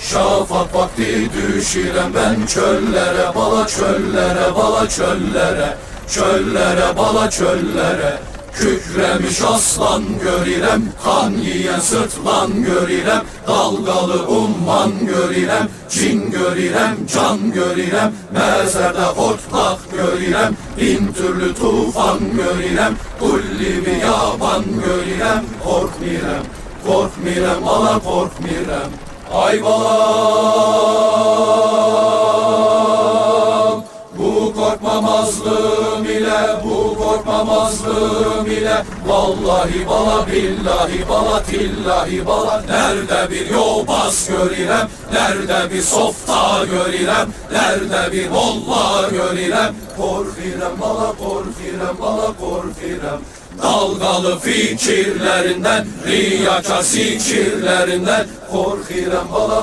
Şafak vakti düşürem ben çöllere Bala çöllere, bala çöllere Çöllere, bala çöllere. Kükremiş aslan görürem Kan yiyen sırtlan görürem Dalgalı umman görürem Cin görürem, can görürem Mezerde hortlak görürem Bin türlü tufan görürem Kulli bir yaban görürem. Korkmirem, korkmirem, ala korkmirem Ay korkmamazlığım ile Bu korkmamazlığım ile. Vallahi bala billahi bala tillahi bala. Nerede bir yobaz görürem Nerede bir softa görürem Nerede bir molla görürem Korkirem bala korkirem bala korkirem Dalgalı fikirlerinden Riyakar sikirlerinden Korkirem bala